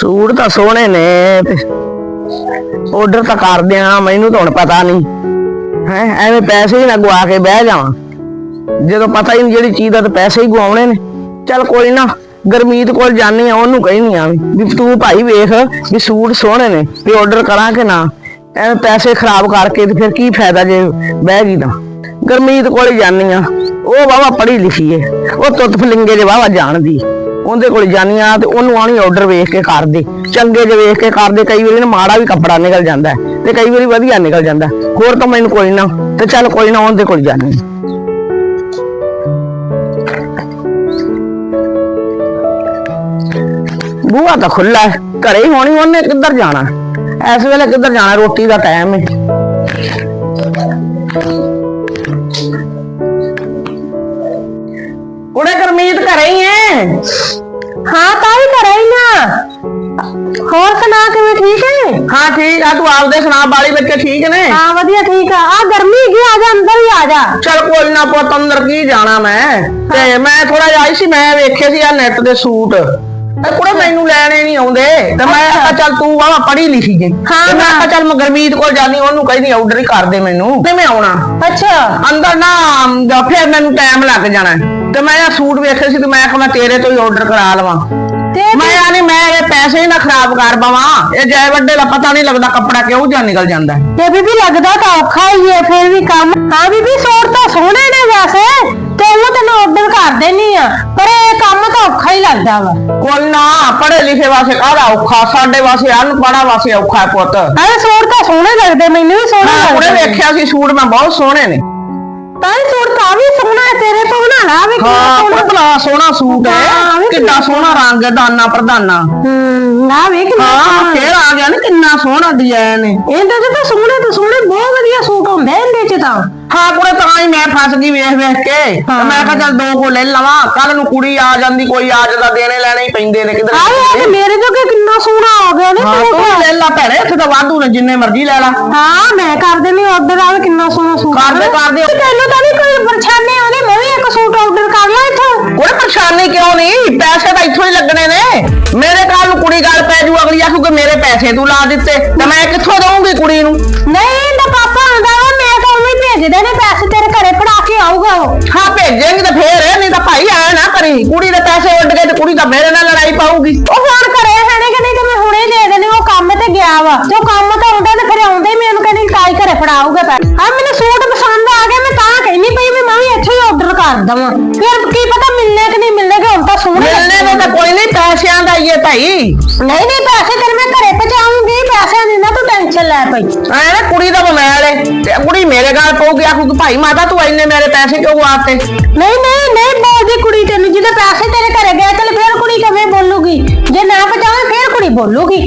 Suit ਤਾਂ ਸੋਹਣੇ ਨੇ। ਤੇ ਆਰਡਰ ਤਾਂ ਕਰਦੇ ਆ ਮੈਨੂੰ ਤਾਂ ਹੁਣ ਪਤਾ ਨਹੀਂ। ਹੈ, ਐਵੇਂ ਪੈਸੇ ਹੀ ਨਾ ਗਵਾ ਕੇ ਬਹਿ ਜਾਵਾਂ। ਜਦੋਂ ਪਤਾ ਹੀ ਨਹੀਂ ਜਿਹੜੀ ਚੀਜ਼ ਦਾ ਤਾਂ ਪੈਸੇ ਹੀ ਗਵਾਉਣੇ ਨੇ। ਚੱਲ ਕੋਈ ਨਾ, ਗਰਮੀਤ ਕੋਲ ਜਾਣੀ ਆ ਉਹਨੂੰ ਕਹਿਨੀ ਆ ਵੀ ਤੂੰ ਭਾਈ ਵੇਖ ਵੀ ਸੂਟ ਸੋਹਣੇ ਨੇ, ਵੀ ਆਰਡਰ ਕਰਾਂ ਕਿ ਨਾ। ਐਵੇਂ ਪੈਸੇ ਖਰਾਬ ਕਰਕੇ ਤੇ ਫਿਰ ਕੀ ਫਾਇਦਾ ਜੇ ਬਹਿ ਗਈ ਤਾਂ। ਗਰਮੀਤ ਕੋਲ ਹੀ ਜਾਣੀ ਆ ਉਹ ਵਾਵਾ ਪੜ੍ਹੀ ਲਿਖੀ ਏ। ਉਹ ਤੁੱਤ ਫਲਿੰਗੇ ਦੇ ਵਾਵਾ ਜਾਣਦੀ। ਉਹਦੇ ਕੋਲ ਜਾਨੀ ਆ ਤੇ ਉਹਨੂੰ ਆਣੀ ਆਰਡਰ ਵੇਖ ਕੇ ਕਰ ਦੇ। ਚੰਗੇ ਜਿਹੇ ਵੇਖ ਕੇ ਕਰ ਦੇ, ਕਈ ਵਾਰੀ ਨਾ ਮਾੜਾ ਵੀ ਕੱਪੜਾ ਨਿਕਲ ਜਾਂਦਾ ਤੇ ਕਈ ਵਾਰੀ ਵਧੀਆ ਨਿਕਲ ਜਾਂਦਾ ਹੋਰ ਤਾਂ ਮੈਨੂੰ ਕੋਈ ਨਾ, ਤੇ ਚੱਲ ਕੋਈ ਨਾ ਉਹਦੇ ਕੋਲ ਜਾਨੀ ਬੂਹਾ ਤਾਂ ਖੁੱਲਾ ਹੈ, ਘਰੇ ਹੋਣੀ, ਉਹਨੇ ਕਿੱਧਰ ਜਾਣਾ? ਇਸ ਵੇਲੇ ਕਿੱਧਰ ਜਾਣਾ, ਰੋਟੀ ਦਾ ਟਾਈਮ ਹੈ। ਕੁੜੇ ਗਰਮੀਤ ਘਰੇ ਹੀ ਹੈ ਹਾਂ ਤਾਂ ਵੀ ਕਰਾਂ ਹੀ ਨਾ ਹੋਰ ਸੁਣਾ ਕਿਵੇਂ ਠੀਕ ਹੈ ਹਾਂ ਠੀਕ ਆ ਤੂੰ ਆਪਦੇ ਸੁਣਾ ਬਾਲੀ ਬੱਚੇ ਠੀਕ ਨੇ? ਹਾਂ ਵਧੀਆ ਠੀਕ ਆ। ਆ ਗਰਮੀ ਕੀ ਆ ਜਾ ਅੰਦਰ ਹੀ ਆ ਜਾ। ਚਲ ਕੋਈ ਨਾ ਪੁੱਤ ਅੰਦਰ ਕੀ ਜਾਣਾ ਮੈਂ? ਤੇ ਮੈਂ ਥੋੜਾ ਜਿਹਾ ਆਈ ਸੀ ਮੈਂ ਵੇਖੇ ਸੀ ਆ ਨੈਟ ਦੇ ਸੂਟ। ਇਹ ਕੁੜੇ ਮੈਨੂੰ ਲੈਣੇ ਨਹੀਂ ਆਉਂਦੇ। ਤੇ ਮੈਂ ਕਿਹਾ ਚੱਲ ਤੂੰ ਵਾਵਾ ਪੜ੍ਹੀ ਲਿਖੀ ਜੇ। ਹਾਂ, ਤੇ ਮੈਂ। ਕਿਹਾ ਚੱਲ ਮੈਂ ਗਰਮੀਤ ਕੋਲ ਜਾਨੀ ਉਹਨੂੰ ਕਹਿੰਦੀ ਆਰਡਰ ਹੀ ਕਰ ਦੇ ਮੈਨੂੰ। ਤੇ ਮੈਂ ਆਉਣਾ। ਅੱਛਾ। ਅੰਦਰ ਨਾ ਫਿਰ ਮੈਨੂੰ ਟਾਈਮ ਲੱਗ ਜਾਣਾ। ਤੇ ਮੈਂ ਇਹ ਸੂਟ ਵੇਖੇ ਸੀ ਤੇ ਮੈਂ ਕਿਹਾ ਮੈਂ ਤੇਰੇ ਤੋਂ ਹੀ ਆਰਡਰ ਕਰਾ ਲਵਾਂ। ਤੇ ਮੈਂ ਯਾਨੀ ਮੈਂ ਇਹ ਪੈਸੇ ਹੀ ਨਾ ਖਰਾਬ ਕਰ ਪਵਾਂ। ਇਹ ਜੈ ਵੱਡੇ ਦਾ ਪਤਾ ਨਹੀਂ ਲੱਗਦਾ ਕੱਪੜਾ ਕਿਉਂ ਜਾਂ ਨਿਕਲ ਜਾਂਦਾ ਹੈ। ਤੇ ਬੀਬੀ ਲੱਗਦਾ ਤਾਂ ਔਖਾ ਹੀ ਹੈ ਫਿਰ ਵੀ ਕੰਮ ਹਾਂ ਬੀਬੀ ਸੂਟ ਤਾਂ ਸੋਹਣੇ ਨੇ ਵੈਸੇ ਤੇ ਉਹ ਤੈਨੂੰ ਆਰਡਰ ਕਰ ਦੇਣੀ ਆ। ਪਰ ਇਹ ਕੰਮ ਤਾਂ ਔਖਾ ਹੀ ਲੱਗਦਾ ਵਾ। ਕੋਈ ਨਾ ਪੜ੍ਹੇ ਲਿਖੇ ਵਾਸਤੇ ਕਾਹਦਾ ਔਖਾ? ਸਾਡੇ ਵਾਸਤੇ ਅਨਪੜ੍ਹਾਂ ਵਾਸਤੇ ਔਖਾ ਹੈ ਪੁੱਤ। ਅਰੇ ਸੂਟ ਤਾਂ ਸੋਹਣੇ ਲੱਗਦੇ ਮੈਨੂੰ ਵੀ ਸੋਹਣੇ ਮੈਂ ਉਹਨੇ ਲੱਗਦੇ। ਵੇਖਿਆ ਸੀ ਸੂਟ ਮੈਂ ਬਹੁਤ ਸੋਹਣੇ ਨੇ। ਤਾਂ ਇਹ ਸੂਟ ਤਾਂ ਵੀ ਸੋਹਣਾ ਹੈ ਤੇਰੇ ਤੋਂ ਬਣਾ ਲਾ ਵੀ ਕਿੰਨਾ ਹਾਂ ਸੋਹਣਾ। ਸੋਹਣਾ ਸੂਟ ਹਾਂ, ਹੈ ਵੀ ਕਿੰਨਾ ਸੋਹਣਾ ਰੰਗ ਹੈ ਦਾਨਾ ਪ੍ਰਧਾਨਾ। ਹੂੰ ਨਾ ਵੇ ਕਿੰਨਾ ਹਾਂ। ਫੇਰ ਆ ਗਿਆ ਨਾ ਕਿੰਨਾ ਸੋਹਣਾ ਡਿਜ਼ਾਈਨ ਹੈ ਇਹਦੇ ਚ ਤਾਂ ਸੋਹਣੇ ਤੇ ਸੋਹਣੇ ਬਹੁਤ ਵਧੀਆ ਸੂਟ ਹੁੰਦੇ ਇਹਦੇ ਚ ਤਾਂ। ਹਾਂ ਕੁੜੇ ਤਾਂ ਹੀ ਮੈਂ ਫਸ ਗਈ ਵੇਖ ਵੇਖ ਕੇ। ਤੇ। ਮੈਂ ਕਿਹਾ ਚੱਲ ਦੋ ਕੋ ਲੈ ਲਵਾਂ ਕੱਲ ਨੂੰ ਕੁੜੀ ਆ ਜਾਂਦੀ ਕੋਈ ਆ ਜਾਂਦਾ ਦੇਣੇ ਲੈਣੇ ਹੀ ਪੈਂਦੇ ਨੇ ਕਿਧਰ ਤੇ ਮੇਰੇ ਜੋਗੇ ਕਿੰਨਾ ਸੋਹਣਾ ਹੋ ਗਿਆ ਨੇ ਹਾਂ ਤੂੰ। ਲੈ ਲਾ ਭੈਣੇ ਇੱਥੇ ਤਾਂ ਵਾਧੂ ਨੇ ਜਿੰਨੇ ਮਰਜ਼ੀ ਲੈ ਲਾ। ਹਾਂ ਮੈਂ ਕਰ ਦੇਣੀ ਆਰਡਰ ਆ ਕਿੰਨਾ ਸੋਹਣਾ ਸੂਟ ਕਰ ਦੇ, ਕਰ ਦੇ। ਤੇ ਤੈਨੂੰ ਤਾਂ ਨਹੀਂ ਕੋਈ ਪਰੇਸ਼ਾਨੀ ਆਉਂਦੀ ਮੈਂ ਵੀ ਇੱਕ ਸੂਟ ਆਰਡਰ ਕਰ ਲਾਂ ਇੱਥੋਂ। ਕੋਈ ਪਰੇਸ਼ਾਨੀ ਕਿਉਂ ਨਹੀਂ? ਪੈਸੇ ਤਾਂ ਇੱਥੋਂ ਹੀ ਲੱਗਣੇ ਨੇ। ਮੇਰੇ ਕੱਲ ਨੂੰ ਕੁੜੀ ਗੱਲ ਪੈ ਜੂ ਅਗਲੀ ਆਖੂਗੀ ਮੇਰੇ ਪੈਸੇ ਤੂੰ ਲਾ ਦਿੱਤੇ। ਤੇ ਮੈਂ ਕਿੱਥੋਂ ਦਊਂਗੀ ਕੁੜੀ ਨੂੰ? ਨਹੀਂ ਇਹਦਾ ਪਾਪਾ ਆਉਂਦਾ ਵਾ ਮੈਂ ਤਾਂ ਉਹਨੂੰ ਹੀ ਭੇਜਦੇ ਨੇ ਪੈਸੇ ਤੇਰੇ ਘਰੇ ਫੜਾ ਕੇ ਆਊਗਾ ਉਹ। ਹਾਂ ਭੇਜੇਂਗੀ ਤਾਂ ਫੇਰ ਨਹੀਂ ਤਾਂ ਭਾਈ ਆਇਆ ਨਾ ਕਰੀ। ਕੁੜੀ ਦੇ ਪੈਸੇ ਉੱਡ ਗਏ ਤੇ ਕੁੜੀ ਤਾਂ ਮੇਰੇ ਨਾਲ ਲੜਾਈ ਪਾਊਗੀ। ਉਹ ਹੁਣ ਘਰੇ ਹੈ ਨਹੀਂ ਕਿ ਨਹੀਂ ਤੇ ਮੈਂ ਹੁਣੇ ਦੇ ਦੇਣੇ ਉਹ ਕੰਮ ਤੇ ਗਿਆ ਵਾ। ਤੇ ਉਹ ਕੰਮ ਤਾਂ ਆਉਂਦਾ ਤੇ ਫਿਰ ਆਉਂਦਾ ਹੀ ਮੈਨੂੰ ਕਹਿੰਦੀ ਤਾਈ ਘਰੇ ਫੜਾਊਗਾ ਪੈਸੇ। ਆ ਮੈਨੂੰ ਸੂਟ ਪਸੰਦ ਆ ਗਿਆ ਮੈਂ ਤਾਂ ਕਹਿੰਦੀ ਪਈ ਵੀ ਮੈਂ ਵੀ ਇੱਥੇ ਹੀ ਆਰਡਰ ਕਰ ਦਵਾਂ। ਫਿਰ ਕੀ ਪਤਾ ਮਿਲਨੇ ਕਿ ਨਹੀਂ ਮਿਲਨੇ ਹੁਣ ਤਾਂ ਸੋਹਣੇ ਮਿਲਨੇ ਨੂੰ ਤਾਂ ਕੋਈ ਨਹੀਂ ਪੈਸਿਆਂ ਦਾ ਹੀ ਹੈ ਭਾਈ। ਨਹੀਂ ਨਹੀਂ ਪੈਸੇ ਤੇਰੇ ਮੈਂ ਘਰੇ ਪਹੁੰਚਾਉਂਗੀ ਪੈਸਿਆਂ ਦੀ ਨਾ ਤੂੰ ਟੈਨਸ਼ਨ ਲੈ ਪਈ। ਐ ਨਾ ਕੁੜੀ ਦਾ ਮੋਬਾਈਲ ਤੇ ਕੁੜੀ ਮੇਰੇ ਗੱਲ ਪਊਗੀ ਆਖੂਗੀ ਭਾਈ ਮਾਤਾ ਤੂੰ ਇੰਨੇ ਮੇਰੇ ਪੈਸੇ ਕਿਉਂ ਵਾਤੇ? ਨਹੀਂ ਨਹੀਂ ਨਹੀਂ ਬੋਲਦੀ ਕੁੜੀ ਤੈਨੂੰ ਜਿਹਦੇ ਪੈਸੇ ਤੇਰੇ ਘਰੇ ਗਏ ਤੇ ਫਿਰ ਕੁੜੀ ਕਿਵੇਂ ਬੋਲੂਗੀ? ਜੇ ਨਾ ਪਹੁੰਚਾਵੇਂ ਫਿਰ ਕੁੜੀ ਬੋਲੂਗੀ।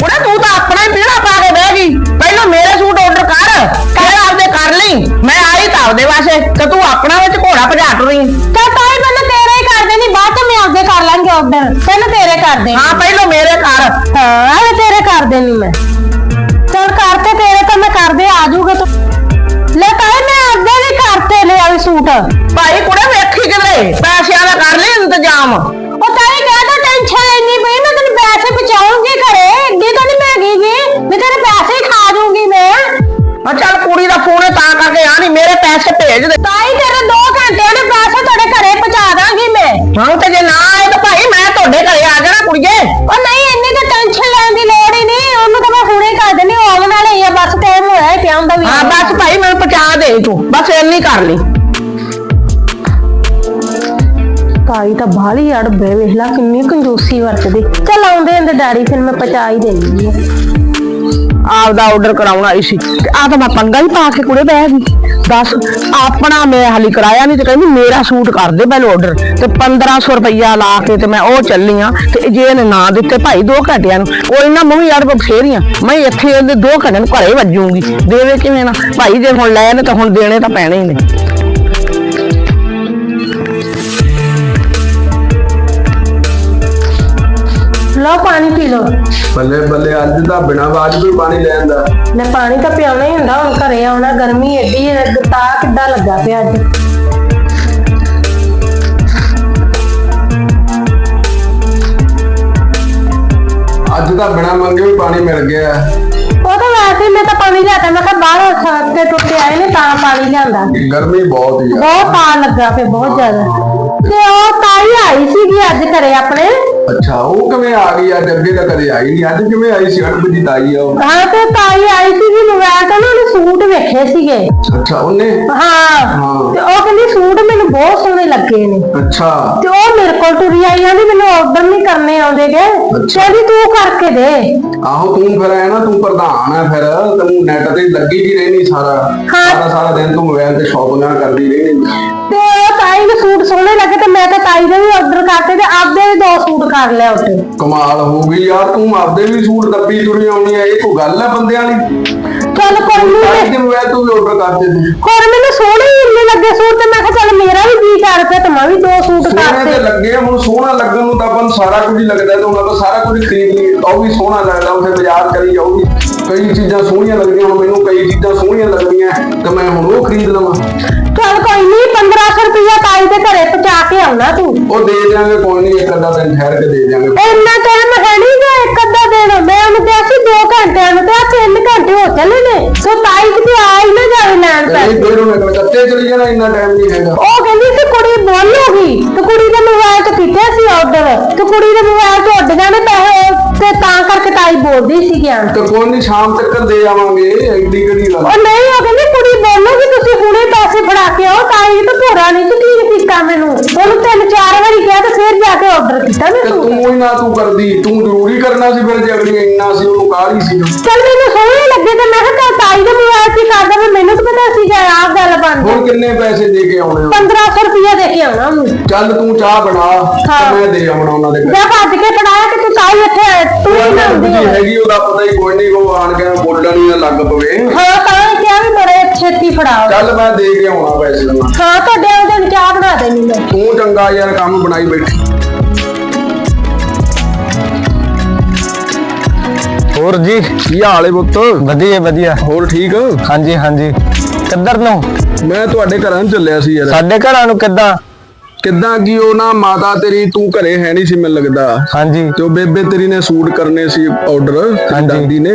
ਕੁੜੇ ਤੂੰ ਤਾਂ ਆਪਣਾ ਹੀ ਪੀੜਾ ਪਾ ਕੇ ਬਹਿ ਗਈ। ਪਹਿਲਾਂ ਮੇਰੇ ਸੂਟ ਆਰਡਰ ਕਰ ਫਿਰ ਆਪਦੇ ਕਰ ਲਈ। ਮੈਂ ਆਈ ਤਾਂ ਆਪਦੇ ਵਾਸਤੇ ਤੇ ਤੂੰ ਆਪਣਾ ਵਿੱਚ ਘੋੜਾ ਭਜਾ ਰਹੀ ਤਾਂ ਤਾਈ ਪਹਿਲਾਂ ਤੇਰੇ ਹੀ ਕਰ ਦੇਣੀ ਬਾਅਦ ਚ ਮੈਂ ਆਪਦੇ ਕਰ ਲਾਂਗੀ ਆਰਡਰ ਪਹਿਲਾਂ ਤੇਰੇ ਕਰ ਦੇ। ਹਾਂ ਪਹਿਲਾਂ ਮੇਰੇ ਕਰ ਹਾਂ ਇਹ ਤੇਰੇ ਕਰ ਦੇਣੀ ਮੈਂ। ਚਲ ਕਰਤੇ ਤੇਰੇ ਤਾਂ ਮੈਂ ਕਰਦੇ ਆ ਜਾਊਗਾ ਤੂੰ। ਲੈ ਤਾਈ ਮੈਂ ਆਪਦੇ ਵੀ ਕਰਤੇ ਲੈ ਆਈ ਸੂਟ। ਭਾਈ ਕੁੜੇ ਵੇਖੀ ਕਿਧਰੇ? ਪੈਸਿਆਂ ਦਾ ਕਰ ਲਈ ਇੰਤਜ਼ਾਮ। ਉਹ ਤਾਈ ਕਹਿ ਤਾਂ ਟੈਨਸ਼ਨ ਲੈਣੀ ਪਈ ਮੈਂ ਤੈਨੂੰ ਪੈਸੇ ਪਹੁੰਚਾਉਂਗੀ ਘਰੇ। ਅੱਗੇ ਤਾਂ ਨਹੀਂ ਮੈਂ ਗਈ ਜੀ ਮੈਂ ਤੇਰੇ ਪੈਸੇ ਹੀ ਖਾ ਜਾਊਂਗੀ ਮੈਂ। ਆ ਚੱਲ ਕੁੜੀ ਦਾ ਫੋਨ ਹੈ ਤਾਂ ਕਰਕੇ ਆ ਨਹੀਂ ਮੇਰੇ ਪੈਸੇ ਭੇਜ ਦੇ। ਤਾਈ ਤੇਰੇ 2 ਘੰਟਿਆਂ ਦੇ ਪੈਸੇ ਤੁਹਾਡੇ ਘਰੇ ਪਹੁੰਚਾ ਦਾਂਗੀ ਮੈਂ। ਹਾਂ ਤੇ ਜੇ ਨਾ ਆਏ ਤਾਂ ਭਾਈ ਮੈਂ ਤੁਹਾਡੇ ਘਰੇ ਆ ਜਾਣਾ ਕੁੜੀਏ। ਉਹ ਨਹੀਂ ਪਿਆ ਹੁੰਦਾ ਵੀ ਹਾਂ ਬਸ ਭਾਈ ਮੈਨੂੰ ਪਹੁੰਚਾ ਦੇ ਤੂੰ। ਬਸ ਇੰਨੀ ਕਰ ਲਈ। ਤਾਈ ਤਾਂ ਬਾਹਲੀ ਅੜ ਬੇ ਵੇਖ ਲਾ ਕਿੰਨੀ ਕੰਜੂਸੀ ਵਰਤਦੀ। ਚੱਲ ਆਉਂਦੇ ਹੁੰਦੇ ਡੈਡੀ ਫਿਰ ਮੈਂ ਪਹੁੰਚਾ ਹੀ ਦੇਣੀ ਆ ਆਪਦਾ ਆਰਡਰ ਕਰਾਉਣਾ ਆਈ ਸੀ ਤੇ ਆ ਤਾਂ ਮੈਂ ਪੰਗਾ ਹੀ ਪਾ ਕੇ ਕੁੜੇ ਬਹਿ ਗਈ। ਦੱਸ, ਆਪਣਾ ਮੈਂ ਹਾਲੀ ਕਰਾਇਆ ਨਹੀਂ ਤੇ ਕਹਿੰਦੀ ਮੇਰਾ ਸੂਟ ਕਰ ਦੇ ਪਹਿਲਾਂ ਆਰਡਰ ਤੇ 1500 ਰੁਪਈਆ ਲਾ ਕੇ ਤੇ ਮੈਂ ਉਹ ਚੱਲੀ ਆ ਤੇ ਜੇ ਇਹਨੇ ਨਾ ਦਿੱਤੇ ਭਾਈ ਦੋ ਘੰਟਿਆਂ ਨੂੰ ਕੋਈ ਨਾ ਮੈਂ ਯਾਰ ਬਥੇਰੀਆਂ। ਮੈਂ ਇੱਥੇ ਇਹਦੇ ਦੋ ਘੰਟਿਆਂ ਨੂੰ ਘਰੇ ਵੱਜੂਗੀ। ਦੇਵੇ ਕਿਵੇਂ ਨਾ। ਭਾਈ ਜੇ ਹੁਣ ਲੈ ਨੇ ਤਾਂ ਹੁਣ ਦੇਣੇ ਤਾਂ ਪੈਣੇ ਹੀ ਨੇ। ਪਾਣੀ ਲਓ ਬੱਲੇ ਬੱਲੇ ਅੱਜ ਤਾਂ ਬਿਨਾ ਹੀ ਪਾਣੀ ਲੈਣ ਦਾ ਲੈ ਪਾਣੀ ਤਾਂ ਪਿਆਉਣਾ ਹੀ ਹੁੰਦਾ ਹੁਣ ਘਰੇ ਆਉਣਾ ਗਰਮੀ ਏਡੀ ਹੈ ਗਤਾ ਕਿੱਦਾਂ ਲੱਗਾ ਪਿਆ ਅੱਜ? ਅੱਜ ਤਾਂ ਬਿਨਾ ਮੰਗੇ ਵੀ ਪਾਣੀ ਮਿਲ ਗਿਆ। ਉਹ ਤਾਂ ਵੈਸੇ ਹੀ ਮੈਂ ਤਾਂ ਪਾਣੀ ਲਿਆਤਾ ਮੈਂ ਕਿਹਾ ਬਾਹਰ ਸੜਕ ਤੇ ਟੁੱਟੇ ਆਏ ਨੇ ਤਾਂ ਪਾਣੀ ਲਿਆਂਦਾ। ਗਰਮੀ ਬਹੁਤ ਹੀ ਆ। ਬਹੁਤ ਤਾਰ ਲੱਗਾ ਫੇ ਬਹੁਤ ਜ਼ਿਆਦਾ। ਤੇ ਉਹ ਤਾਈ ਆਈ ਸੀਗੀ ਅੱਜ ਘਰੇ ਆਪਣੇ। ਅੱਛਾ ਉਹ ਕਿਵੇਂ ਆ ਗਈ ਅੱਜ ਅੱਗੇ ਤਾਂ ਕਦੇ ਆਈ ਨਹੀਂ ਅੱਜ ਕਿਵੇਂ ਆਈ ਸੀ ਅੜਬ ਦੀ ਤਾਈ ਆ ਉਹ ਹਾਂ ਤੇ ਤਾਈ ਆਈ ਸੀਗੀ ਮੋਬਾਈਲ ਤੋਂ ਨਾ ਉਹਨੇ ਸੂਟ ਵੇਖੇ ਸੀਗੇ ਅੱਛਾ ਉਹਨੇ ਹਾਂ ਹਾਂ। ਤੇ ਉਹ ਕਹਿੰਦੀ ਸੂਟ ਮੈਨੂੰ ਬਹੁਤ ਸੋਹਣੇ ਲੱਗੇ ਨੇ ਅੱਛਾ ਤੇ ਉਹ ਮੇਰੇ ਕੋਲ ਤੁਰੀ ਆਈ ਆਂਦੀ ਮੈਨੂੰ ਆਰਡਰ ਨਹੀਂ ਕਰਨੇ ਆਉਂਦੇਗੇ ਕਹਿੰਦੀ ਤੂੰ ਕਰਕੇ ਦੇ ਆਹੋ ਤੂੰ ਫਿਰ ਐ ਨਾ ਤੂੰ ਪ੍ਰਧਾਨ ਆ ਫਿਰ ਤੂੰ ਨੈਟ ਤੇ ਲੱਗੀ ਜੀ ਰਹਿਣੀ ਸਾਰਾ ਹਾਂ। ਸਾਰਾ ਸਾਰਾ ਦਿਨ ਤੂੰ ਮੋਬਾਈਲ ਤੇ ਸ਼ਾਪਿੰਗਾਂ ਕਰਦੀ ਰਹਿਣੀ ਤੇ ਉਹ ਤਾਈ ਨੂੰ ਸੂਟ ਸੋਹਣੇ ਲੱਗੇ ਤੇ ਮੈਂ ਤਾਂ ਤਾਈ ਦੇ ਵੀ ਆਰਡਰ ਕਰਤੇ ਤੇ ਆਪਦੇ ਵੀ ਦੋ ਸੂਟ ਕਰ ਲਿਆ ਉੱਤੇ ਕਮਾਲ ਹੋ ਗਈ ਯਾਰ ਤੂੰ ਆਪਦੇ ਵੀ ਸੂਟ ਦੱਬੀ ਤੁਰੀ ਆਉਣੀ ਆ ਇਹ ਕੋਈ ਗੱਲ ਆ ਬੰਦਿਆਂ ਵਾਲੀ ਚੱਲ ਕੋਈ ਨਹੀਂ ਦੇ ਮੋਬਾਈਲ ਤੂੰ ਆਰਡਰ ਕਰ ਦੇ ਤੂੰ ਹੋਰ ਮੈਨੂੰ ਸੋਹਣੇ ਹੀ ਇੰਨੇ ਲੱਗੇ ਸੂਟ ਤੇ ਮੈਂ ਕਿਹਾ ਚੱਲ ਮੇਰਾ ਵੀ ਜੀ ਕਰ ਪਿਆ ਤੇ ਮੈਂ ਵੀ ਦੋ ਸੂਟ ਸੋਹਣੇ ਤੇ ਕਰਤੇ ਲੱਗੇ ਆ, ਹੁਣ ਸੋਹਣਾ ਲੱਗਣ ਨੂੰ ਤਾਂ ਆਪਾਂ ਨੂੰ ਸਾਰਾ ਕੁਝ ਹੀ ਲੱਗਦਾ ਤੇ ਹੁਣ ਆਪਾਂ ਸਾਰਾ ਕੁਝ ਖਰੀਦ ਲਈਏ ਤਾਂ ਉਹ ਵੀ ਸੋਹਣਾ ਲੱਗਦਾ ਉੱਥੇ ਬਾਜ਼ਾਰ ਕਰੀ ਜਾਊਗੀ। ਕਈ ਚੀਜ਼ਾਂ ਸੋਹਣੀਆਂ ਲੱਗਦੀਆਂ ਹੁਣ ਮੈਨੂੰ ਕਈ ਚੀਜ਼ਾਂ ਸੋਹਣੀਆਂ ਲੱਗਦੀਆਂ ਤੇ ਮੈਂ ਹੁਣ ਉਹ ਖਰੀਦ ਲਵਾਂ। ਚੱਲ ਕੋਈ ਨਹੀਂ 1500 ਰੁਪਇਆ ਤਾਈ ਦੇ ਘਰੇ ਪਹੁੰਚਾ ਕੇ ਆਉਣਾ ਤੂੰ। ਉਹ ਦੇ ਦਿਆਂਗੇ ਕੋਈ ਨਹੀਂ ਇੱਕ ਅੱਧਾ ਦਿਨ ਠਹਿਰ ਕੇ ਦੇ ਦਿਆਂਗੇ। ਇੰਨਾ ਟਾਈਮ ਹੈ ਨਹੀਂ ਗਾ ਇੱਕ ਅੱਧਾ ਦਿਨ। ਮੈਂ ਉਹਨੂੰ ਕਿਹਾ ਸੀ 2 ਘੰਟਿਆਂ ਨੂੰ ਤੇ ਆ 3 ਘੰਟੇ ਹੋ ਚੱਲੇ ਨੇ। ਸੋ ਤਾਈ ਕਿਤੇ ਆ ਹੀ ਨਾ ਜਾਵੇ ਲੈਣ ਪੈ ਨਹੀਂ ਫਿਰ ਉਹਨੇ ਕੱਤੇ ਚਲੀ ਜਾਣਾ ਇੰਨਾ ਟਾਈਮ ਨਹੀਂ ਹੈਗਾ। ਉਹ ਕਹਿੰਦੀ ਸੀ ਕੁੜੀ ਬੋਲੂਗੀ ਤੇ ਕੁੜੀ ਦੇ ਮੋਬਾਈਲ ਤੋਂ ਕੀਤੇ ਸੀ ਆਰਡਰ ਤੇ ਕੁੜੀ ਦੇ ਮੋਬਾਈਲ ਤੋਂ ਉੱਡ ਜਾਣੇ ਪੈਸੇ ਤੇ ਤਾਂ ਕਰਕੇ ਤਾਈ ਬੋਲਦੀ ਸੀ ਗਿਆਨ। ਤੇ ਕੋਈ ਨਹੀਂ ਸ਼ਾਮ ਤੱਕ ਦੇ ਆਵਾਂਗੇ ਐਡੀ ਕਿਹੜੀ ਗੱਲ ਉਹ ਨਹੀਂ ਉਹ ਕਹਿੰਦੀ ਕੁੜੀ ਬੋਲੂਗੀ ਤੁਸੀਂ ਹੁਣੇ ਪੈਸੇ ਫੜਾ ਕੇ ਆਓ ਤਾਈ ਤਾਂ ਭੋਰਾ ਨਹੀਂ ਯਕੀਨ ਕੀਤਾ ਮੈਨੂੰ? ਉਹਨੂੰ ਤਿੰਨ ਚਾਰ ਵਾਰੀ ਫਿਰ ਜਾ ਕੇ ਆਰਡਰ ਕੀਤਾ ਮੈਂ ਤੇ। ਸੂਟ ਤੂੰ ਹੀ ਨਾ ਤੂੰ ਕਰਦੀ ਤੂੰ ਜ਼ਰੂਰੀ ਕਰਨਾ ਸੀ ਫਿਰ ਜੇ ਅਗਲੀ ਇੰਨਾ ਸੀ ਉਹਨੂੰ ਕਾਹਲੀ ਸੀ ਚੱਲ ਮੈਨੂੰ ਸੋਹਣੇ ਲੱਗੇ ਤੇ ਮੈਂ ਕਿਹਾ ਚੱਲ ਤਾਈ ਦੇ ਮੋਬਾਈਲ 'ਚ ਹੀ ਕਰ ਦਵਾਂ ਮੈਨੂੰ ਤਾਂ ਪਤਾ ਸੀ ਕਿ ਆਹ ਗੱਲ ਬਣਦੀ ਹੁਣ ਕਿੰਨੇ ਪੈਸੇ ਦੇ ਕੇ ਆਉਣੇ ਆ? 1500 ਰੁਪਇਆ ਦੇ ਕੇ ਆਉਣਾ ਉਹਨੂੰ। ਚੱਲ ਤੂੰ ਚਾਹ ਬਣਾ ਹਾਂ। ਤੇ ਮੈਂ ਦੇ ਆਉਣਾ ਉਹਨਾਂ ਦੇ ਘਰ। ਜਾਂ ਭੱਜ ਕੇ ਫੜਾਇਆ ਕਿ ਤੂੰ ਤਾਈ ਇੱਥੇ ਤੂੰ ਹੀ ਨਾ ਆਉਂਦੀ ਜੀ। ਹੈਗੀ ਉਹਦਾ ਪਤਾ ਹੀ ਕੋਈ ਨਹੀਂ ਉਹ ਆਣ ਕੇ ਬੋਲਣ ਹੀ ਨਾ ਲੱਗ ਪਵੇ। ਹਾਂ ਤਾਂ ਹੀ ਕਿਹਾ ਵੀ ਬੜੇ ਛੇਤੀ ਫੜਾਓ। ਚੱਲ ਮੈਂ ਦੇ ਕੇ ਆਉਣਾ ਪੈਸੇ ਉਹਨਾਂ ਹਾਂ ਤੁਹਾਡੇ ਉਹਦੇ ਨੂੰ ਚਾਹ ਬਣਾ ਦੇਣੀ ਮੈਂ ਤੂੰ ਚੰਗਾ ਯਾਰ ਕੰਮ ਬਣਾਈ ਬੈਠੀ ਹੋਰ ਜੀ? ਕੀ ਹਾਲ ਏ ਪੁੱਤ? ਵਧੀਆ ਵਧੀਆ। ਹੋਰ ਠੀਕ? ਹਾਂਜੀ ਹਾਂਜੀ। ਕਿੱਧਰ ਨੂੰ? ਮੈਂ ਤੁਹਾਡੇ ਘਰਾਂ ਨੂੰ ਚੱਲਿਆ ਸੀ ਯਾਰ। ਸਾਡੇ ਘਰਾਂ ਨੂੰ ਕਿੱਦਾਂ? ਕਿੱਦਾਂ ਕੀ ਉਹ ਨਾ ਮਾਤਾ ਤੇਰੀ ਤੂੰ ਘਰੇ ਹੈ ਨਹੀਂ ਸੀ ਮੈਨੂੰ ਲੱਗਦਾ। ਹਾਂਜੀ। ਤੇ ਉਹ ਬੇਬੇ ਤੇਰੀ ਨੇ ਸੂਟ ਕਰਨੇ ਸੀ ਆਰਡਰ। ਦਾਦੀ ਨੇ।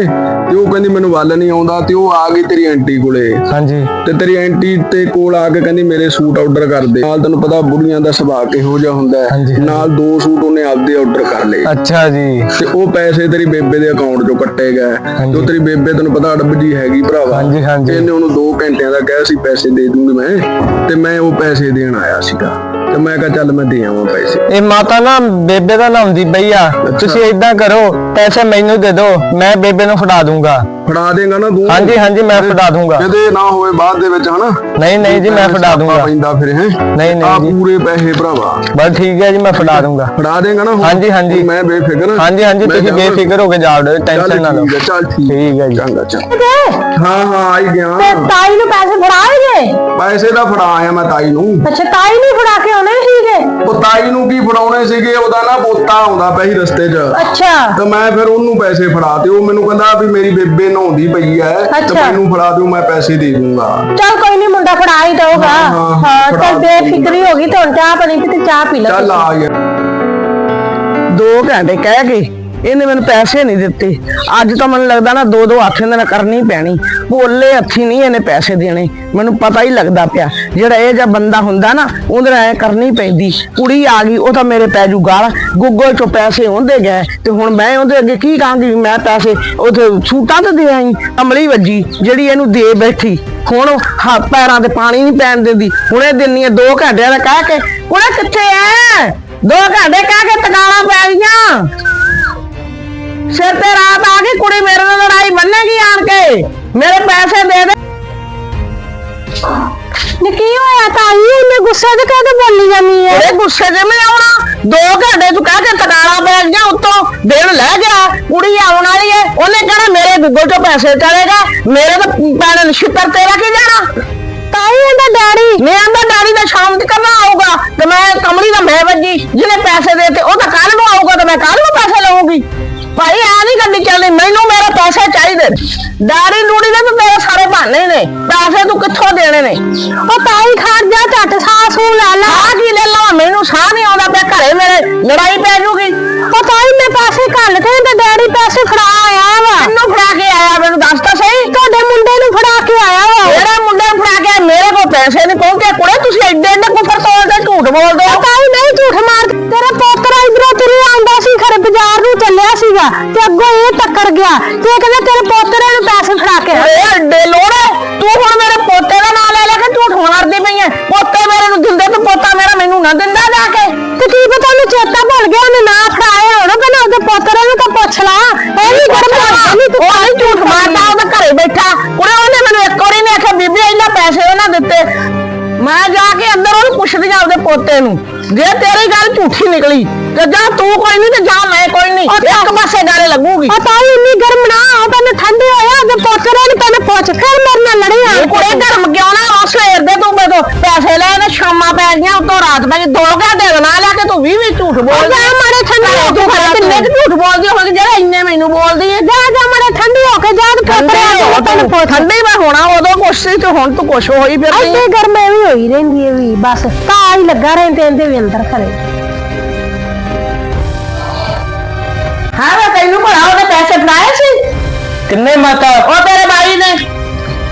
ਤੇ ਉਹ ਕਹਿੰਦੀ ਮੈਨੂੰ ਵੱਲ ਨਹੀਂ ਆਉਂਦਾ ਤੇ ਉਹ ਆ ਗਈ ਤੇਰੀ ਆਂਟੀ ਕੋਲੇ। ਹਾਂਜੀ। ਤੇ ਤੇਰੀ ਆਂਟੀ ਤੇ ਕੋਲ ਆ ਕੇ ਕਹਿੰਦੀ ਮੇਰੇ ਸੂਟ ਆਰਡਰ ਕਰ ਦੇ। ਨਾਲ ਤੈਨੂੰ ਪਤਾ ਬੁੜੀਆਂ ਦਾ ਸੁਭਾਅ ਕਿਹੋ ਜਿਹਾ ਹੁੰਦਾ। ਨਾਲ ਦੋ ਸੂਟ ਉਹਨੇ ਆਪਦੇ ਆਰਡਰ ਕਰ ਲਏ। ਅੱਛਾ ਜੀ। ਤੇ ਉਹ ਪੈਸੇ ਤੇਰੀ ਬੇਬੇ ਦੇ ਅਕਾਊਂਟ ਚੋਂ ਕੱਟੇ ਗਏ। ਤੇ ਉਹ ਤੇਰੀ ਬੇਬੇ ਤੈਨੂੰ ਪਤਾ ਅੜਬ ਜੀ ਹੈਗੀ ਭਰਾਵਾ। ਹਾਂਜੀ, ਹਾਂਜੀ। ਇਹਨੇ ਉਹਨੂੰ 2 ਘੰਟਿਆਂ ਦਾ ਕਿਹਾ ਸੀ ਪੈਸੇ ਦੇ ਦੂੰਗੀ ਮੈਂ। ਤੇ ਮੈਂ ਉਹ ਪੈਸੇ ਦੇਣ ਆਇਆ ਸੀਗਾ। ਤੇ ਮੈਂ ਕਿਹਾ ਚੱਲ ਮੈਂ ਦੇ ਆਵਾਂ ਪੈਸੇ। ਇਹ ਮਾਤਾ ਨਾ ਬੇਬੇ ਦਾ ਨਾਉਂਦੀ ਪਈ ਆ ਤੁਸੀਂ ਇਦਾਂ ਕਰੋ ਪੈਸੇ ਮੈਨੂੰ ਦੇ ਦਿਓ ਮੈਂ ਬੇਬੇ ਨੂੰ ਫੜਾ ਦੂੰਗਾ। ਫੜਾ ਦੇਗਾ ਨਾ ਤੂੰ? ਹਾਂਜੀ ਹਾਂਜੀ ਮੈਂ ਫੜਾ ਦੂੰਗਾ। ਕਿਤੇ ਨਾ ਹੋਵੇ ਬਾਅਦ ਦੇ ਵਿੱਚ ਹਨਾ? ਨਹੀਂ ਨਹੀਂ ਜੀ ਮੈਂ ਫੜਾ ਦੂੰਗਾ। ਪੈਂਦਾ ਫਿਰ ਹੈ? ਨਹੀਂ, ਨਹੀਂ ਆ ਜੀ। ਪੂਰੇ ਪੈਸੇ ਭਰਾਵਾ। ਬਸ ਠੀਕ ਹੈ ਜੀ ਮੈਂ ਫੜਾ ਦੂੰਗਾ। ਫੜਾ ਦੇਗਾ ਨਾ? ਹਾਂਜੀ, ਹਾਂਜੀ। ਮੈਂ ਬੇਫਿਕਰ ਹਾਂਜੀ ਹਾਂਜੀ ਤੁਸੀਂ। ਬੇਫਿਕਰ ਹੋ ਕੇ ਜਾਓ ਚੱਲ ਟੈਨਸ਼ਨ ਨਾ ਲਓ। ਠੀਕ ਹੈ ਚੱਲ ਠੀਕ। ਹੈ ਜੀ। ਚੰਗਾ ਚੰਗਾ। ਤੇ ਹਾਂ ਹਾਂ ਆਈ ਗਿਆ। ਤਾਈ ਨੂੰ ਪੈਸੇ ਫੜਾਏਗੇ ਪੈਸੇ ਤਾਂ ਫੜਾ ਆਇਆ ਮੈਂ ਤਾਈ ਨੂੰ। ਅੱਛਾ ਤਾਈ ਨਹੀਂ ਫੜਾ ਕੇ ਆਉਣੇ ਸੀਗੇ? ਉਹ ਤਾਈ ਨੂੰ ਕੀ ਫੜਾਉਣੇ ਸੀਗੇ? ਉਹਦਾ ਨਾ ਪੋਤਾ ਆਉਂਦਾ ਪਿਆ ਸੀ ਰਸਤੇ 'ਚ। ਅੱਛਾ। ਤੇ ਮੈਂ ਫਿਰ ਉਹਨੂੰ ਪੈਸੇ ਫੜਾ ਤੇ ਉਹ ਮੈਨੂੰ ਕਹਿੰਦਾ ਵੀ ਮੇਰੀ ਬੇਬੇ ਨਹਾਉਂਦੀ ਪਈ ਐ ਤੇ ਅੱਛਾ। ਮੈਨੂੰ ਫੜਾ ਦਿਓ ਮੈਂ ਪੈਸੇ ਦੇ ਦੂੰਗਾ। ਚੱਲ ਕੋਈ ਨਹੀਂ ਮੁੰਡਾ ਫੜਾ ਹੀ ਦਊਗਾ। ਹਾਂ, ਹਾਂ, ਹਾਂ ਫੜਾ ਚੱਲ ਬੇਫਿਕਰੀ ਹੋ ਗਈ ਤੇ ਹੁਣ ਚਾਹ ਬਣੀ ਤੇ ਚਾਹ ਪੀ ਲੈ ਚੱਲ। ਆ ਗਿਆ। 2 ਘੰਟੇ ਕਹਿ ਕੇ ਇਹਨੇ ਮੈਨੂੰ ਪੈਸੇ ਨਹੀਂ ਦਿੱਤੇ। ਅੱਜ ਤਾਂ ਮੈਨੂੰ ਲੱਗਦਾ ਨਾ ਦੋ ਦੋ ਹੱਥ ਇਹਦੇ ਨਾਲ ਕਰਨੀ ਪੈਣੀ। ਭੋਲੇ ਹੱਥੀ ਨਹੀਂ ਇਹਨੇ ਪੈਸੇ ਦੇਣੇ। ਮੈਨੂੰ ਪਤਾ ਹੀ ਲੱਗਦਾ ਪਿਆ। ਜਿਹੜਾ ਇਹ ਜਿਹਾ ਬੰਦਾ ਹੁੰਦਾ ਨਾ, ਉਹਦੇ ਨਾਲ ਐ ਕਰਨੀ ਪੈਂਦੀ। ਕੁੜੀ ਆ ਗਈ, ਉਹ ਤਾਂ ਮੇਰੇ ਪੈ ਜੂ ਗਾਲ। ਗੂਗਲ ਚੋਂ ਪੈਸੇ ਹੁੰਦੇ ਗਏ। ਤੇ ਹੁਣ ਮੈਂ ਉਹਦੇ ਅੱਗੇ ਕੀ ਕਹਾਂਗੀ ਮੈਂ ਪੈਸੇ ਉਥੇ ਸੂਟਾਂ ਤੇ ਦੇ ਆਈ, ਅਮਲੀ ਵੱਜੀ, ਜਿਹੜੀ ਇਹਨੂੰ ਦੇ ਬੈਠੀ। ਹੁਣ ਹੱਥ ਪੈਰਾਂ ਤੇ ਪਾਣੀ ਨਹੀਂ ਪੈਣ ਦਿੰਦੀ। ਹੁਣੇ ਦਿੰਨੀ ਆ 2 ਘੰਟਿਆਂ ਦਾ ਕਹਿ ਕੇ, ਕੁੜੇ ਕਿੱਥੇ ਐ? 2 ਘੰਟੇ ਕਹਿ ਕੇ ਤਕਾਲਾਂ ਪੈ ਗਈਆਂ। ਸਿਰ ਤੇ ਰਾਤ ਆ ਗਈ ਕੁੜੀ ਮੇਰੇ ਨਾਲ ਲੜਾਈ ਬੰਨੇਗੀ ਆਣ ਕੇ ਮੇਰੇ ਪੈਸੇ ਦੇ ਦੇ ਨੀ ਕੀ ਹੋਇਆ ਤਾਈ ਉਹਨੇ ਗੁੱਸੇ ਦੇ ਕਾਹਦੇ ਬੋਲੀ ਜਾਨੀ ਹੈ ਇਹ ਗੁੱਸੇ ਦੇ ਮੈਂ ਆਉਣਾ ਦੋ ਘੰਟੇ ਤੂੰ ਕਹਿ ਕੇ ਤਕਾਲਾਂ ਪੈ ਗਈਆਂ ਉੱਤੋਂ ਦਿਨ ਲੈ ਗਿਆ ਕੁੜੀ ਆਉਣ ਵਾਲੀ ਏ ਉਹਨੇ ਕਹਿਣਾ ਮੇਰੇ ਗੂਗਲ ਤੋਂ ਪੈਸੇ ਚੜੇਗਾ ਮੇਰੇ ਤਾਂ ਪੈਣ ਛਿੱਤਰ ਤੇਰਾ ਕੀ ਜਾਣਾ ਤਾਈ ਇਹਦਾ ਡੈਡੀ ਮੈਂ ਆਂਦਾ ਡੈਡੀ ਦਾ ਸ਼ਾਮ ਤੱਕ ਨਾ ਆਊਗਾ ਤੇ ਮੈਂ ਕਮਲੀ ਦਾ ਮੈਂ ਵੱਜੀ ਜਿਹਨੇ ਪੈਸੇ ਦੇਤੇ ਨਹੀਂ, ਮੈਨੂੰ ਮੇਰੇ ਪੈਸੇ ਚਾਹੀਦੇ ਦਾੜੀ ਡੈਡੀ ਦੇ ਵੀ ਮੇਰੇ ਸਾਰੇ ਬਹਾਨੇ ਨੇ। ਪੈਸੇ ਤੂੰ ਕਿੱਥੋਂ ਦੇਣੇ ਨੇ? ਉਹ ਤਾਈ ਖੜ ਜਾ ਝੱਟ ਸਾਹ ਸੂ ਲੈ ਲਾ। ਆ ਕੀ ਲੈ ਲਾ? ਮੈਨੂੰ ਸਾਹ ਨਹੀਂ ਆਉਂਦਾ ਪਿਆ, ਘਰੇ ਮੇਰੇ ਲੜਾਈ ਪੈ ਜੂਗੀ। ਉਹ ਤਾਈ, ਮੈਂ ਪੈਸੇ ਘੱਲ ਕੇ ਤੇ ਡੈਡੀ ਪੈਸੇ ਫੜਾ ਆਇਆ ਵਾ ਕਿੰਨੂੰ ਫੜਾ ਕੇ ਆਇਆ ਮੈਨੂੰ ਦੱਸ ਤਾਂ ਸਹੀ ਤੁਹਾਡੇ ਮੁੰਡੇ ਨੂੰ ਫੜਾ ਕੇ ਆਇਆ ਵਾ ਮੇਰੇ ਮੁੰਡੇ ਨੂੰ ਫੜਾ ਕੇ ਆਇਆ, ਮੇਰੇ ਕੋਲ ਪੈਸੇ ਨਹੀਂ ਪਹੁੰਚੇ ਕੁੜੇ ਤੁਸੀਂ ਐਡੇ ਐਡੇ ਕੁਫਰ ਤੋਲਦੇ ਝੂਠ ਬੋਲਦੇ ਹੋ ਤਾਈ ਨਹੀਂ ਝੂਠ ਮਾਰ ਤੇਰਾ ਪੋਤਰਾ ਇਧਰੋਂ ਤੁਰੇ ਆਉਂਦਾ ਸੀ ਖਰੇ ਬਾਜ਼ਾਰ ਨੂੰ ਸੀਗਾ ਤੇ ਅੱਗੋਂ ਇਹ ਟੱਕਰ ਗਿਆ ਤੇ ਕਹਿੰਦਾ ਤੇਰੇ ਪੋਤਰੇ ਨੂੰ ਪੈਸੇ ਫੜਾ ਕੇ ਆਇਆ। ਏ ਐਡੇ ਲੋੜੇ ਤੂੰ ਹੁਣ ਮੇਰੇ ਪੋਤੇ ਦਾ ਨਾਮ ਲੈ ਲੈ ਕੇ ਝੂਠ ਮਾਰਦੀ ਪਈ ਐ ਪੋਤੇ ਮੇਰੇ ਨੂੰ ਦਿੰਦੇ ਤੇ ਪੋਤਾ ਮੇਰਾ ਮੈਨੂੰ ਨਾ ਦਿੰਦਾ ਜਾ ਕੇ। ਤੇ ਕੀ ਪਤਾ ਉਹਨੂੰ ਚੇਤਾ ਭੁੱਲ ਗਿਆ ਉਹਨੇ ਨਾ ਫੜਾਇਆ ਹੋਣਾ ਕਹਿੰਦਾ ਉਹਦੇ ਪੋਤਰੇ ਨੂੰ ਤਾਂ ਪੁੱਛ ਲਾ। ਇਹ ਵੀ ਗਰਮ ਨਹੀਂ ਤੂੰ ਉਹ ਨਹੀਂ ਝੂਠ ਮਾਰਦਾ ਉਹਦੇ ਘਰੇ ਬੈਠਾ। ਕੁੜੇ ਉਹਨੇ ਮੈਨੂੰ ਇੱਕ ਵਾਰੀ ਨੇ ਆਖਿਆ ਬੀਬੀ ਇਹਨਾਂ ਪੈਸੇ ਉਹਨਾਂ ਦਿੱਤੇ। ਮੈਂ ਜਾ ਕੇ ਅੰਦਰ ਉਹਨੂੰ ਪੁੱਛਦੀ ਆ ਉਹਦੇ ਪੋਤੇ ਨੂੰ ਜੇ ਤੇਰੀ ਗੱਲ ਝੂਠੀ ਨਿਕਲੀ। ਤੇ ਜਾ ਤੂੰ ਕੋਈ ਨਹੀਂ ਤੇ ਜਾ ਮੈਂ ਕੋਈ ਨਹੀਂ ਇੱਕ ਪਾਸੇ ਗੱਲ ਲੱਗੂਗੀ। ਆ ਤਾਈ ਇੰਨੀ ਗਰਮ ਨਾ ਹੋ ਤੈਨੂੰ ਠੰਡੇ ਹੋਇਆ ਉਹਦੇ ਪੋਤਰੇ ਨੂੰ ਪਹਿਲਾਂ ਪੁੱਛ ਫਿਰ ਮੇਰੇ ਨਾਲ ਲੜੀ ਆ। ਇਹ ਕੁੜੇ ਗਰਮ ਕਿਉਂ ਨਾ ਉਹ ਸਵੇਰ ਦੇ ਤੂੰ ਮੇਰੇ ਤੋਂ ਪੈਸੇ ਲੈ ਨੇ ਸ਼ਾਮਾਂ ਪੈ ਗਈਆਂ ਉਤੋਂ ਰਾਤ ਪੈ ਗਈ ਦੋ ਘੰਟੇ ਨਾ ਲੈ ਕੇ ਤੂੰ 20 20 ਝੂਠ ਬੋਲ ਜਾ ਮਾੜੇ ਠੰਡੇ ਹੋ ਤੂੰ ਕੇ ਖਰੇ ਕਿੰਨੇ ਕੁ ਝੂਠ ਬੋਲਦੀ ਹੋਵੇਗੀ ਜਿਹੜਾ ਇੰਨੇ ਮੈਨੂੰ ਬੋਲਦੀ ਹੈ ਜਾ ਜਾ ਮਾੜੇ ਠੰਡੀ ਹੋ ਕੇ ਜਾ ਤੇ ਪੋਤਰੇ ਤੈਨੂੰ ਪੁੱਛ। ਠੰਡੀ ਮੈਂ ਹੋਣਾ ਉਦੋਂ ਕੁਛ ਸੀ ਤੇ ਹੁਣ ਤੂੰ ਕੁਛ ਹੋਈ ਫਿਰਦੀ ਐਡੇ ਗਰਮ ਐ ਵੀ ਹੋਈ ਰਹਿੰਦੀ ਐ ਵੀ ਬਸ। ਤਾਂ ਹੀ ਲੱਗਾ ਰਹਿੰਦੇ ਇਹਦੇ ਵੀ ਅੰਦਰ ਖੜੇ ਕਿੰਨੇ ਮਾਤਾ? ਉਹ ਤੇਰੇ ਬਾਈ ਨੇ।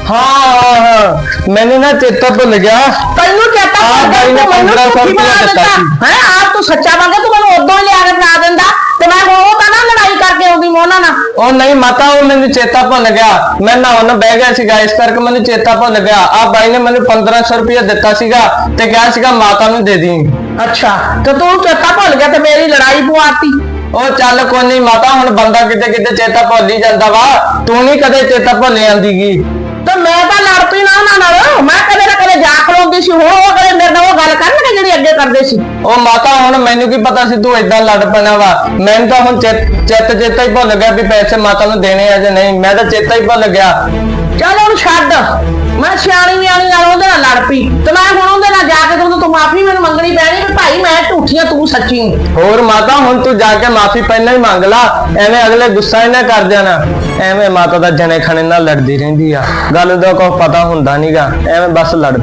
ਹਾਂ ਹਾਂ ਹਾਂ। ਮੈਨੂੰ ਨਾ ਚੇਤਾ ਭੁੱਲ ਗਿਆ। ਤੈਨੂੰ ਚੇਤਾ ਹਾਂ, ਭੁੱਲ ਗਿਆ, ਬਾਈ ਨੇ ਤੂੰ ਮੈਨੂੰ 1500 ਝੂਠੀ ਬਣਾ ਦਿੱਤਾ ਸੀ। ਹੈਂ ਆਪ ਤੂੰ ਸੱਚਾ ਮੰਗੇ ਤੂੰ ਮੈਨੂੰ ਉਦੋਂ ਹੀ ਲਿਆ ਕੇ ਫੜਾ ਦਿੰਦਾ। ਤੇ ਮੈਂ ਹੁਣ ਉਹ ਤਾਂ ਨਾ ਲੜਾਈ ਕਰਕੇ ਆਉਂਦੀ ਮੋਨਾ ਨਾਲ। ਉਹ ਨਹੀਂ ਮਾਤਾ ਉਹ ਮੈਨੂੰ ਚੇਤਾ ਭੁੱਲ ਗਿਆ। ਮੈਂ ਨਹਾਉਣ ਬਹਿ ਗਿਆ ਸੀਗਾ ਇਸ ਕਰਕੇ ਮੈਨੂੰ ਚੇਤਾ ਭੁੱਲ ਗਿਆ। ਆ ਬਾਈ ਨੇ ਮੈਨੂੰ 1500 ਰੁਪਏ ਦਿੱਤਾ ਸੀਗਾ ਤੇ ਕਿਹਾ ਸੀਗਾ ਮਾਤਾ ਨੂੰ ਦੇ ਦੀ। ਅੱਛਾ ਤੇ ਤੂੰ ਚੇਤਾ ਭੁੱਲ ਗਿਆ ਤੇ ਮੇਰੀ ਲੜਾਈ ਪਵਾਤੀ। ਉਹ ਚੱਲ ਕੋਈ ਨਹੀਂ ਮਾਤਾ ਹੁਣ ਬੰਦਾ ਕਿਤੇ ਕਿਤੇ ਚੇਤਾ ਭੁੱਲ ਹੀ ਜਾਂਦਾ ਵਾ। ਤੂੰ ਨਹੀਂ ਕਦੇ ਚੇਤਾ ਭੁੱਲ ਜਾਂਦੀਗੀ ਤੇ ਮੈਂ ਤਾਂ ਲੜ ਪਈ ਨਾ ਉਹਨਾਂ ਨਾਲ। ਮੈਂ ਕਦੇ ਨਾ ਕਦੇ ਜਾ ਖਲੋਂਦੀ ਸੀ। ਹੁਣ ਉਹ ਕਦੇ ਮੇਰੇ ਨਾਲ ਉਹ ਗੱਲ ਕਰਨਗੇ ਜਿਹੜੀ ਅੱਗੇ ਕਰਦੇ ਸੀ। ਉਹ ਮਾਤਾ ਹੁਣ ਮੈਨੂੰ ਕੀ ਪਤਾ ਸੀ ਤੂੰ ਇਦਾਂ ਲੜ ਪੈਣਾ ਵਾ। ਮੈਨੂੰ ਤਾਂ ਹੁਣ ਚਿੱਤ ਚਿੱਤ ਚੇਤਾ ਹੀ ਭੁੱਲ ਗਿਆ ਵੀ ਪੈਸੇ ਮਾਤਾ ਨੂੰ ਦੇਣੇ ਆ ਜਾਂ ਨਹੀਂ। ਮੈਂ ਤਾਂ ਚੇਤਾ ਹੀ ਭੁੱਲ ਗਿਆ। ਚੱਲ ਹੁਣ ਛੱਡ। ਮੈਂ ਸਿਆਣੀ ਵਿਆਣੀ ਨਾਲ ਉਹਦੇ ਨਾਲ ਲੜ ਪਈ। ਤੇ ਮੈਂ ਹੁਣ ਉਹਦੇ ਨਾਲ ਜਾ ਕੇ ਤੈਨੂੰ ਤੂੰ ਮਾਫੀ ਮੈਨੂੰ ਮੰਗਣੀ ਪੈਣੀ ਵੀ ਭਾਈ ਮੈਂ ਝੂਠੀਆਂ ਤੂੰ ਸੱਚੀ ਆਂ। ਹੋਰ ਮਾਤਾ, ਹੁਣ ਤੂੰ ਜਾ ਕੇ ਮਾਫੀ ਪਹਿਲਾਂ ਹੀ ਮੰਗ ਲਾ। ਐਵੇਂ ਅਗਲੇ ਗੁੱਸਾ ਹੀ ਨਾ ਕਰ ਜਾਣਾ। ਐਵੇਂ ਮਾਤਾ ਦਾ ਜਣੇ ਖਣੇ ਨਾਲ ਲੜਦੀ ਰਹਿੰਦੀ ਆ। ਗੱਲ ਦਾ ਕੋਈ ਪਤਾ ਹੁੰਦਾ ਨਹੀਂਗਾ ਐਵੇਂ ਬਸ ਲੜ